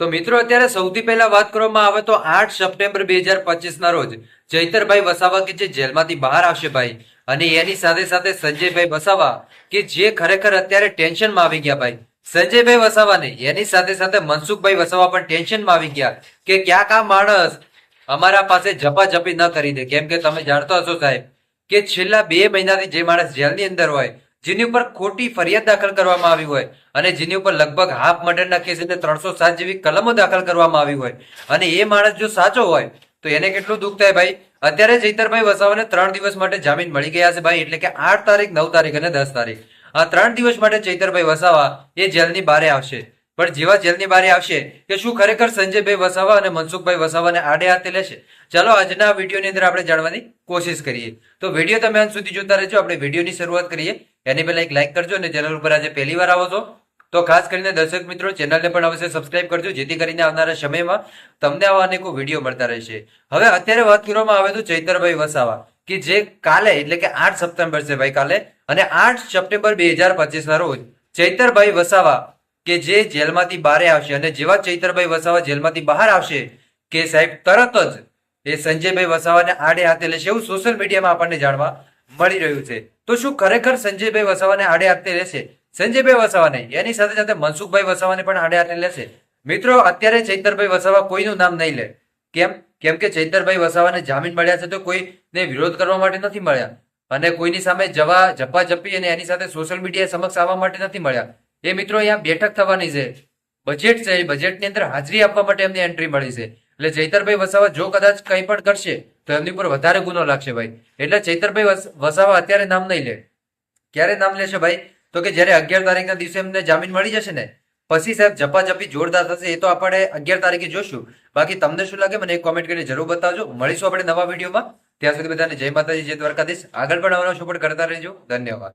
તો મિત્રો, અત્યારે સૌથી પહેલા વાત કરવામાં આવે તો આઠ સપ્ટેમ્બર બે હજાર પચીસ ના રોજ જૈતરભાઈ વસાવા કે જે જેલમાંથી બહાર આવશે ભાઈ અને એની સાથે સાથે સંજયભાઈ વસાવા કે જે ખરેખર અત્યારે ટેન્શનમાં આવી ગયા ભાઈ. સંજયભાઈ વસાવા ને એની સાથે સાથે મનસુખભાઈ વસાવા પણ ટેન્શનમાં આવી ગયા કે ક્યાંક આ માણસ અમારા પાસે ઝપાઝપી ન કરી દે. કેમ કે તમે જાણતો હશો સાહેબ કે છેલ્લા બે મહિનાથી જે માણસ જેલની અંદર હોય જેની ઉપર ખોટી ફરિયાદ દાખલ કરવામાં આવી હોય અને જેની ઉપર લગભગ હાફ મર્ડરના કેસ એટલે ત્રણસો સાત જેવી કલમો દાખલ કરવામાં આવી હોય અને એ માણસ જો સાચો હોય, તો એને કેટલું દુઃખ થાય ભાઈ? અત્યારે ચૈતરભાઈ વસાવાને ત્રણ દિવસ માટે જામીન મળી ગયા છે ભાઈ, એટલે કે આઠ તારીખ, નવ તારીખ અને દસ તારીખ. આ ત્રણ દિવસ માટે ચૈતરભાઈ વસાવા એ જેલની બારે આવશે. પણ જેવા જેલની બારે આવશે કે શું ખરેખર સંજયભાઈ વસાવા અને મનસુખભાઈ વસાવાને આડે હાથે લેશે? ચાલો આજના વિડીયોની અંદર આપણે જાણવાની કોશિશ કરીએ. તો વીડિયો તમે અંત સુધી જોતા રહેજો. આપણે વિડીયોની શરૂઆત કરીએ. એની પહેલા એક લાઈક કરજો અને ચેનલ ઉપર આજે પહેલી વાર આવો છો. તો ખાસ કરીને દર્શક મિત્રો ચેનલને પણ અવશ્ય સબસ્ક્રાઇબ કરજો, જેથી કરીને આવનારા સમયમાં તમને આવા અનેકો વીડિયો મળતા રહેશે. હવે અત્યારે વાત કરવામાં આવે તો ચૈતરભાઈ વસાવા, કે જે કાલે, એટલે કે આઠ સપ્ટેમ્બર છે ભાઈ કાલે, અને આઠ સપ્ટેમ્બર બે હજાર પચીસ ના રોજ ચૈતરભાઈ વસાવા, કે જે જેલમાંથી બહાર આવશે, અને જેવા ચૈતરભાઈ વસાવા જેલમાંથી બહાર આવશે, કે સાહેબ તરત જ એ સંજયભાઈ વસાવાને આડે હાથે લેશે, એવું સોશિયલ મીડિયામાં આપણને જાણવા મળી રહ્યું છે. તો શું ખરેખર સંજયભાઈ વસાવાને આડે હાથે લેશે? સંજયભાઈ વસાવાને. એની સાથે સાથે મનસુખભાઈ વસાવાને પણ આડે હાથે લેશે. મિત્રો, અત્યારે ચૈતરભાઈ વસાવા કોઈનું નામ નહીં લે. કેમ? કેમ કે ચૈતરભાઈ વસાવાને જામીન મળ્યા છે તો કોઈને વિરોધ કરવા માટે નથી મળ્યા. અને કોઈની સામે જવા ઝપાઝપી અને એની સાથે સોશિયલ મીડિયા સમક્ષ આવવા માટે નથી મળ્યા. એ મિત્રો અહીંયા બેઠક થવાની છે. બજેટ છે બજેટની અંદર હાજરી આપવા માટે એમને એન્ટ્રી મળી છે. એટલે ચૈતરભાઈ વસાવા જો કદાચ કંઈ પણ કરશે, તો એમની ઉપર વધારે ગુનો લાગશે ભાઈ. એટલે ચૈતરભાઈ વસ- વસાવા અત્યારે નામ નહીં લે. ક્યારે નામ લેશે ભાઈ? તો કે જ્યારે અગિયાર તારીખના દિવસે એમને જામીન મળી જશે ને, પછી સાહેબ ઝપાઝપી જોરદાર થશે, એ તો આપણે અગિયાર તારીખે જોશું. બાકી તમને શું લાગે મને એક કોમેન્ટ કરીને જરૂર બતાવજો. મળીશું આપણે નવા વિડીયોમાં. ત્યાં સુધી બધાને જય માતાજી, જય દ્વારકાધીશ. આગળ પણ આવવાનો સપોર્ટ કરતા રહેજો. ધન્યવાદ.